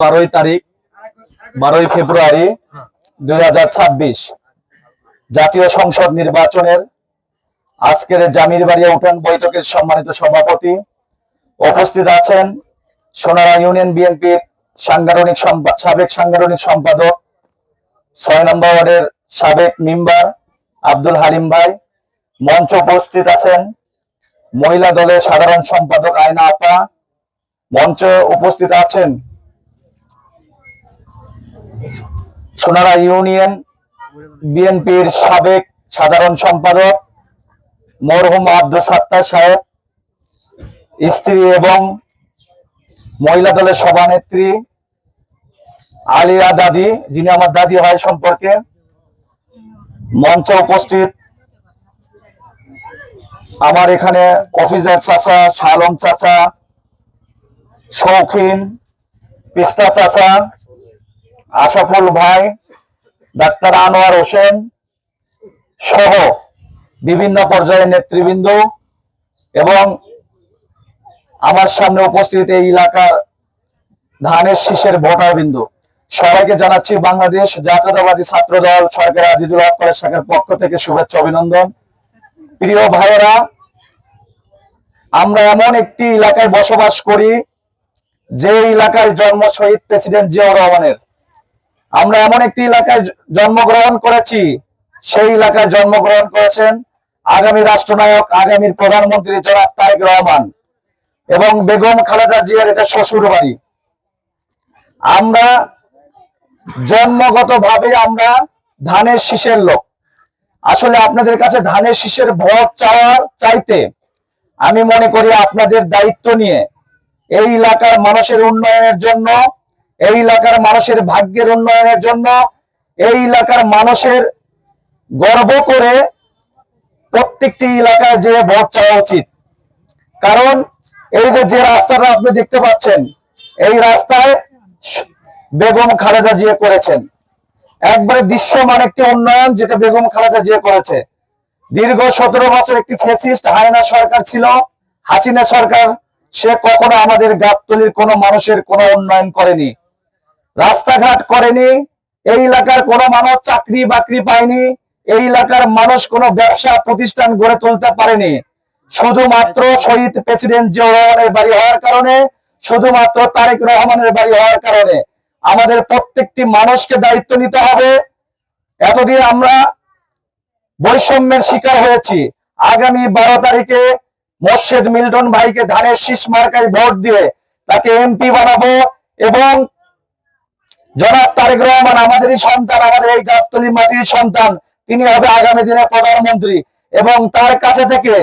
বারোই তারিখ, বারোই ফেব্রুয়ারি দুই হাজার ছাব্বিশ। জাতীয় সংসদ নির্বাচনের আজকের জামির বাড়িয়া উঠান বৈঠকের সম্মানিত সভাপতি উপস্থিত আছেন সোনারা ইউনিয়ন বিএনপির সাংগঠনিক সাবেক সাংগঠনিক সম্পাদক, ছয় নম্বর ওয়ার্ডের সাবেক মেম্বার আব্দুল হালিম ভাই। মঞ্চ উপস্থিত আছেন মহিলা দলের সাধারণ সম্পাদক আয়না আপা। মঞ্চে উপস্থিত আছেন সোনারা ইউনিয়ন বিএনপির সাবেক সাধারণ সম্পাদক মরহুম আব্দুল সাত্তার সাহেব, স্ত্রী এবং মহিলা দলের সভানেত্রী আলিয়া দাদি যিনি আমার দাদি হয় সম্পর্কে মঞ্চে উপস্থিত। আমার এখানে অফিসার চাচা, শালম চাচা, শৌখিন, পিস্তা চাচা আশাফুল ভাই, ডাক্তার আনোয়ার হোসেন সহ বিভিন্ন পর্যায়ের নেতৃবৃন্দ এবং আমার সামনে উপস্থিত এই এলাকার ধানের শীষের ভোটার বিন্দু সবাইকে জানাচ্ছি বাংলাদেশ জাতীয়তাবাদী ছাত্র দল সরকার আজিজুল কলেজ শাখার পক্ষ থেকে শুভেচ্ছা অভিনন্দন। প্রিয় ভাইয়েরা, আমরা এমন একটি এলাকায় বসবাস করি যে এলাকায় জন্ম শহীদ প্রেসিডেন্ট জিয়াউর রহমানের। আমরা এমন একটি এলাকায় জন্মগ্রহণ করেছি। সেই এলাকায় জন্মগ্রহণ করেছেন আগামী রাষ্ট্রনায়ক, আগামীর প্রধানমন্ত্রী জনাব তারেক রহমান এবং বেগম খালেদা জিয়ার এটা শ্বশুর বাড়ি। আমরা জন্মগত ভাবে আমরা ধানের শীষের লোক। আসলে আপনাদের কাছে ধানের শীষের ভোট চাওয়ার চাইতে আমি মনে করি আপনাদের দায়িত্ব নিয়ে এই এলাকার মানুষের উন্নয়নের জন্য এই এলাকার মানুষের ভাগ্যের উন্নয়নের জন্য এই এলাকার মানুষের গর্ব করে প্রত্যেকটি এলাকায় যে ভোট চাওয়া উচিত। কারণ এই যে যে রাস্তাটা আপনি দেখতে পাচ্ছেন, এই রাস্তায় বেগম খালেদা জিয়া করেছেন। একবারে দৃশ্যমান একটি উন্নয়ন যেটা বেগম খালেদা জিয়া করেছে। দীর্ঘ সতেরো বছর একটি ফেসিস্ট হায়না সরকার ছিল। হাসিনা সরকার, সে কখনো আমাদের গাবতলির কোনো মানুষের কোনো উন্নয়ন করেনি। রাস্তাঘাট করেনি, এই এলাকার কোনো মানুষ চাকরি বাকরি পায়নি, এই এলাকার মানুষ কোনো ব্যবসা প্রতিষ্ঠান গড়ে তুলতে পারেনি। শুধুমাত্র শহীদ প্রেসিডেন্ট জিয়াউর রহমানের বাড়ি হওয়ার কারণে, শুধুমাত্র তারেক রহমানের বাড়ি হওয়ার কারণে আমাদের প্রত্যেকটি মানুষকে দায়িত্ব নিতে হবে। এতদিন আমরা বৈষম্যের শিকার হয়েছি। আগামী বারো তারিখে মোর্শেদ মিল্টন ভাইকে ধানের শীষ মার্কায় ভোট দিয়ে তাকে এমপি বানাবো এবং জনাব তারেক রহমান, আমাদেরই সন্তান, আমাদের এই গাবতলি মাটির সন্তান। তিনি হবে আগামী দিনে প্রধানমন্ত্রী। এবং তার কাছে থেকে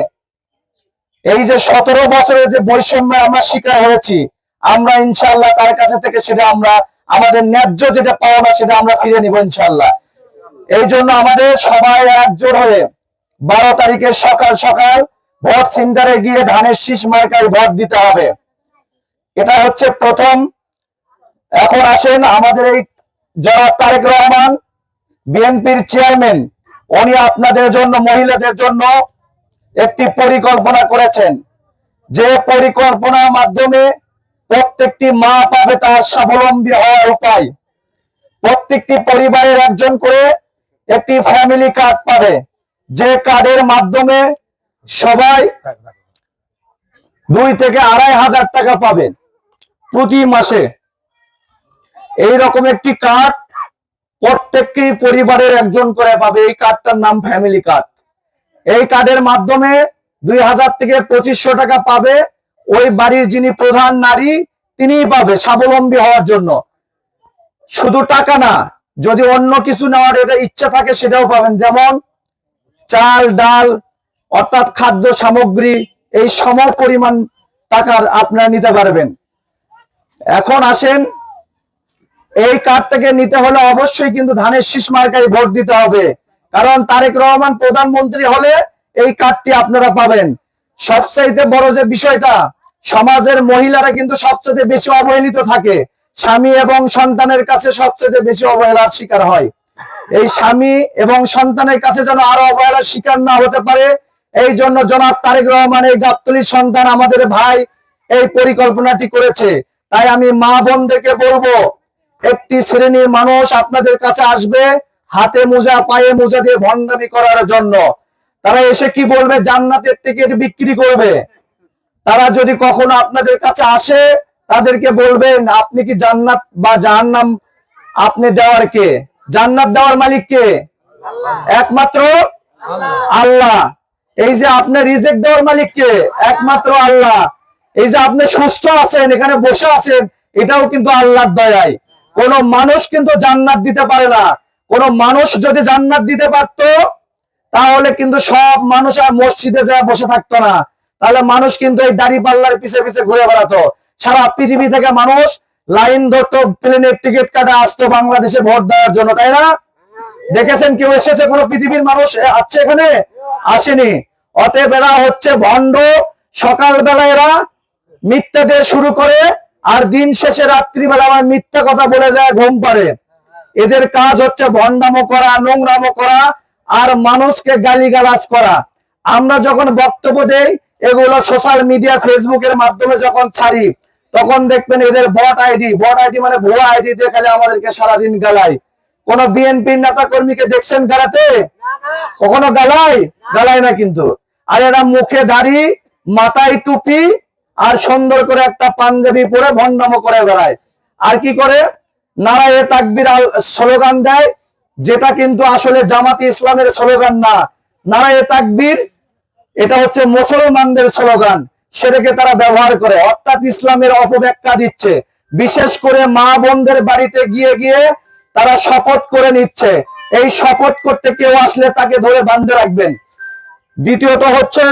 এই যে সতেরো বছরের যে বৈষম্য আমরা শিকার হয়েছি, আমরা ইনশাল্লাহ তার কাছে থেকে সেটা আমরা, আমাদের ন্যায্য যেটা পাওনা সেটা আমরা ফিরে নিব ইনশাল্লাহ এই জন্য আমাদের সবাই একজোট হয়ে বারো তারিখে সকাল সকাল ভোট সেন্টারে গিয়ে ধানের শীষ মার্কায় ভোট দিতে হবে। এটা হচ্ছে প্রথম এখন আসেন আমাদের এই জনাব তারেক রহমান, বিএনপির চেয়ারম্যান, উনি আপনাদের জন্য, মহিলাদের জন্য একটি পরিকল্পনা করেছেন। যে পরিকল্পনার মাধ্যমে প্রত্যেকটি মা পাবে তার স্বাবলম্বী হওয়ার উপায়। প্রত্যেকটি পরিবারের একজন করে একটি ফ্যামিলি কার্ড পাবে। যে কার্ডের মাধ্যমে সবাই দুই থেকে আড়াই হাজার টাকা পাবেন প্রতি মাসে। এই রকম একটি কার্ড প্রত্যেকটি পরিবারের একজন করে পাবে। এই কার্ডটার নাম ফ্যামিলি কার্ড এই কার্ডের মাধ্যমে দুই হাজার থেকে পঁচিশশো টাকা পাবে। ওই বাড়ির যিনি প্রধান নারী, তিনিই পাবে স্বাবলম্বী হওয়ার জন্য। শুধু টাকা না, যদি অন্য কিছু নেওয়ার এটা ইচ্ছা থাকে সেটাও পাবেন। যেমন চাল, ডাল, অর্থাৎ খাদ্য সামগ্রী, এই সম পরিমাণ টাকার আপনারা নিতে পারবেন। এখন আসেন এই কার্ডটাকে নিতে হলে অবশ্যই কিন্তু ধানের শীষ মার্কায় ভোট দিতে হবে। কারণ তারেক রহমান প্রধানমন্ত্রী হলে এই কার্ডটি আপনারা পাবেন। সবচাইতে বড় যে বিষয়টা, সমাজের মহিলারা কিন্তু সবচেয়ে বেশি অবহেলিত থাকে। স্বামী এবং সন্তানের কাছে সবচেয়ে বেশি অবহেলার শিকার হয়। এই স্বামী এবং সন্তানের কাছে যেন আরও অবহেলার শিকার না হতে পারে, এই জন্য জনাব তারেক রহমান এই গাবতলির সন্তান আমাদের ভাই এই পরিকল্পনাটি করেছে। তাই আমি মা বোনদেরকে বলব একটি শ্রেণির মানুষ আপনাদের কাছে আসবে হাতে মোজা পায়ে মোজা দিয়ে ভণ্ডামি করার জন্য। তারা এসে কি বলবে? জান্নাতের টিকিট বিক্রি করবে। তারা যদি কখনো আপনাদের কাছে আসে তাদেরকে বলবেন আপনি কি জান্নাত বা জাহান্নাম আপনি দেওয়ার কে? জান্নাত দেওয়ার মালিক কে? একমাত্র আল্লাহ। এই যে আপনি রিজেক্ট দেওয়ার মালিক কে? একমাত্র আল্লাহ। এই যে আপনি সুস্থ আছেন এখানে বসে আছেন এটাও কিন্তু আল্লাহর দয়ায়। কোন মানুষ কিন্তু জান্নাত দিতে পারে না। কোন মানুষ যদি জান্নাত দিতে পারতো, তাহলে কিন্তু সব মানুষ আর মসজিদে যায় বসে থাকতো না। তাহলে মানুষ কিন্তু এই দাড়ি পাল্লার পিছে পিছে ঘুরে বেড়াতো। সারা পৃথিবী থেকে মানুষ লাইন ধরতো, প্লেনের টিকিট কাটা, আসতো বাংলাদেশে ভোট দেওয়ার জন্য, তাই না? দেখেছেন কেউ এসেছে? কোন পৃথিবীর মানুষ আছে এখানে? আসেনি। অতএব এরা হচ্ছে ভণ্ড। সকালবেলা এরা মিথ্যা দিয়ে শুরু করে আর দিন শেষে রাত্রিবেলা আমার মিথ্যা কথা বলে যায়, ঘুম পারে এদের কাজ হচ্ছে ভণ্ডামো করা, নোংরামো করা আর মানুষকে গালিগালাজ করা। আমরা যখন বক্তব্য দেই, এগুলো সোশ্যাল মিডিয়া ফেসবুকের মাধ্যমে যখন ছাড়ি, তখন দেখবেন এদের বট আইডি বট আইডি মানে ভুয়া আইডি দিয়ে দেখালে আমাদেরকে সারাদিন গালায়। কোন বিএনপির নেতা কর্মীকে দেখছেন গালাতে? কখনো গালায়? গালায় না কিন্তু। আর এরা মুখে দাড়ি, মাথায় টুপি আর সুন্দর করে একটা পাঞ্জাবি পরে ভণ্ডামো করে বেড়ায়। আর কি করে? নারায়ে তাকবির স্লোগান দেয়, যেটা কিন্তু আসলে জামাতি ইসলামের স্লোগান না। নারায়ে তাকবির, এটা হচ্ছে মুসলমানদের স্লোগান। সেটাকে তারা ব্যবহার করে। অর্থাৎ ইসলামের অপব্যাখ্যা দিচ্ছে। বিশেষ করে মা বোনদের বাড়িতে গিয়ে গিয়ে তারা শপথ করে নিচ্ছে। এই শপথ করতে কেউ আসলে তাকে ধরে বান্ধে রাখবেন। দ্বিতীয়ত হচ্ছে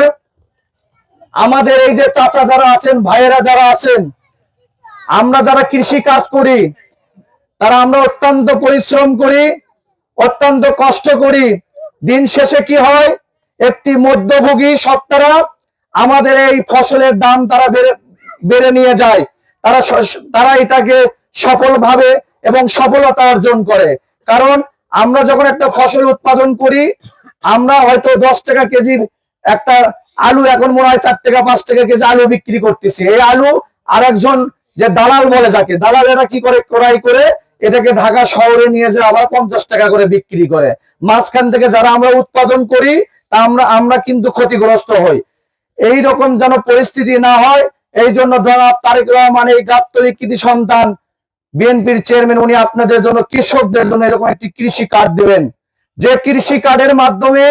আমাদের এই যে চাচা যারা আছেন, ভাইয়েরা যারা আছেন, আমরা যারা কৃষি কাজ করি, তারা আমরা অত্যন্ত পরিশ্রম করি, অত্যন্ত কষ্ট করি। দিন শেষে কি হয়? একটি মধ্যভোগী সত্তারা আমাদের এই ফসলের দাম তারা বেড়ে নিয়ে যায়। তারা তারা এটাকে সফলভাবে এবং সফলতা অর্জন করে। কারণ আমরা যখন একটা ফসল উৎপাদন করি, আমরা হয়তো দশ টাকা কেজির একটা আলু এখন মনে হয় চার টাকা, পাঁচ টাকা কেজি আলু বিক্রি করতেছে। এই আলু আরেকজন যে দালাল বলে যাকে দালালেরা কি করে? ক্রয় করে এটাকে ঢাকা শহরে নিয়ে যায়, আবার পঞ্চাশ টাকা করে বিক্রি করে। মাঝখান থেকে যারা আমরা উৎপাদন করি, তা আমরা আমরা কিন্তু ক্ষতিগ্রস্ত হই। এই রকম যেন পরিস্থিতি না হয়, এই জন্য জনাব তারেক রহমান, এই গাবতলী কৃতি সন্তান বিএনপির চেয়ারম্যান, উনি আপনাদের জন্য, কৃষকদের জন্য এরকম একটি কৃষি কার্ড দেবেন। যে কৃষি কার্ডের মাধ্যমে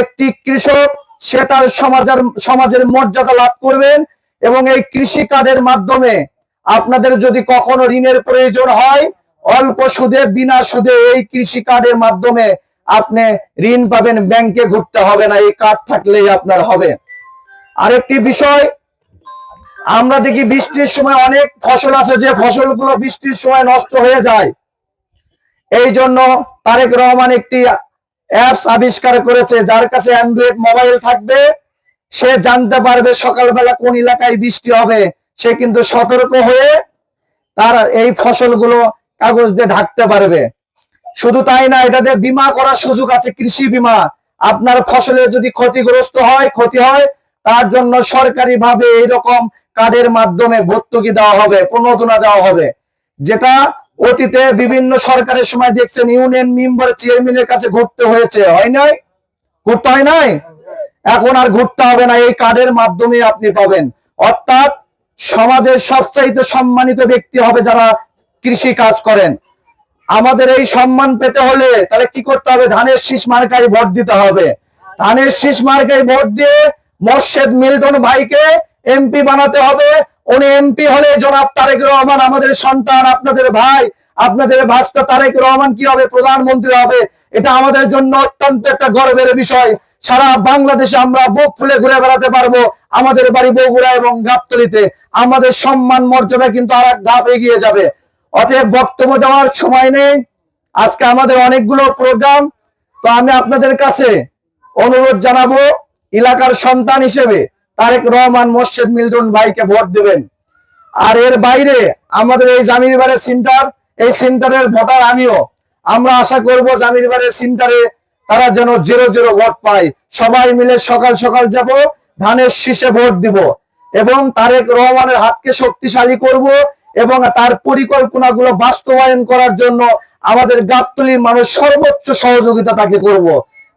একটি কৃষক সে তার সমাজের সমাজের মর্যাদা লাভ করবেন এবং এই কৃষি কার্ডের মাধ্যমে আপনাদের যদি কখনো ঋণের প্রয়োজন হয়, অল্প সুদে, বিনা সুদে এই কৃষি কার্ডের মাধ্যমে আপনি ঋণ পাবেন, ব্যাংকে ঘুরতে হবে না, এই কার্ড থাকলেই আপনার হবে। আরেকটি বিষয়, আমরা দেখি বৃষ্টির সময় অনেক ফসল আছে, যে ফসলগুলো বৃষ্টির সময় নষ্ট হয়ে যায়। এই জন্য তারেক রহমান একটি অ্যাপস আবিষ্কার করেছে, যার কাছে অ্যান্ড্রয়েড মোবাইল থাকবে, সে জানতে পারবে সকালবেলা কোন এলাকায় বৃষ্টি হবে। সে কিন্তু সতর্ক হয়ে তার এই ফসলগুলো কাগজ দিয়ে ঢাকতে পারবে। শুধু তাই না, এটাতে বীমা করার সুযোগ আছে, কৃষি বিমা। আপনার ফসলের যদি ক্ষতিগ্রস্ত হয়, ক্ষতি হয়, তার জন্য সরকারি ভাবে এইরকম কার্ডের মাধ্যমে ভর্তুকি দেওয়া হবে, প্রণোদনা দেওয়া হবে। যেটা অতীতে বিভিন্ন সরকারের সময় দেখছেন ইউনিয়ন মেম্বার চেয়ারম্যানের কাছে ঘুরতে হয়েছে। হয় নাই? ঘুরতে হয় নাই? এখন আর ঘুরতে হবে না, এই কার্ডের মাধ্যমে আপনি পাবেন। অর্থাৎ সমাজের সবচাইতে সম্মানিত ব্যক্তি হবে যারা কৃষি কাজ করেন। আমাদের এই সম্মান পেতে হলে তাহলে কি করতে হবে? ধানের শীষ মার্কায় ভোট দিতে হবে। ধানের শীষ মার্কায় ভোট দিয়ে মোর্শেদ মিল্টন ভাইকে এমপি বানাতে হবে। উনি এমপি হলে জনাব তারেক রহমান আমাদের সন্তান, আপনাদের ভাই, আপনাদের ভাস্তা তারেক রহমান কি হবে, প্রধানমন্ত্রী হবে, এটা আমাদের জন্য অত্যন্ত একটা গর্বের বিষয়। সারা বাংলাদেশে আমরা বুক ফুলে ঘুরে বেড়াতে পারব আমাদের বাড়ি বগুড়া এবং গাবতলিতে। আমাদের সম্মান মর্যাদা কিন্তু আর এক ধাপ এগিয়ে যাবে। অতএব বক্তব্য দেওয়ার সময় নেই। আজকে আমাদের অনেকগুলো প্রোগ্রাম। তো আমি আপনাদের কাছে অনুরোধ জানাব, এলাকার সন্তান হিসেবে তারেক রহমান, মোর্শেদ মিল্টন ভাইকে ভোট দেবেন। আর এর বাইরে আমাদের এই জামিরবাড়ের সেন্টার এই সেন্টারের ভোটার আমিও। আমরা আশা করব জামিরবাড়ের সেন্টারে তারা যেন জিরো জিরো ভোট পায়। সবাই মিলে সকাল সকাল যাব, ধানের শীষে ভোট দিব। এবং তারেক রহমানের হাতকে শক্তিশালী করব এবং তার পরিকল্পনাগুলো বাস্তবায়ন করার জন্য আমাদের গাবতলির মানুষ সর্বোচ্চ সহযোগিতা তাকে করব।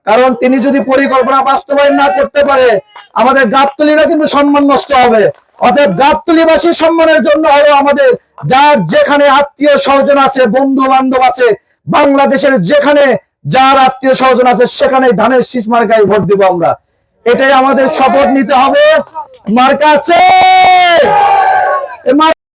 কারণ তিনি যদি পরিকল্পনা বাস্তবায়ন না করতে পারে, আমাদের গাবতলিরা কিন্তু সম্মান নষ্ট হবে। অতএব গাবতলিবাসীর সম্মানের জন্য হলো আমাদের যার যেখানে আত্মীয় স্বজন আছে বন্ধু বান্ধব আছে, বাংলাদেশের যেখানে যার আত্মীয় স্বজন আছে সেখানে ধানের শীষ মার্কায় ভোট দিব আমরা। এটাই আমাদের শপথ নিতে হবে। মার্কা আছে!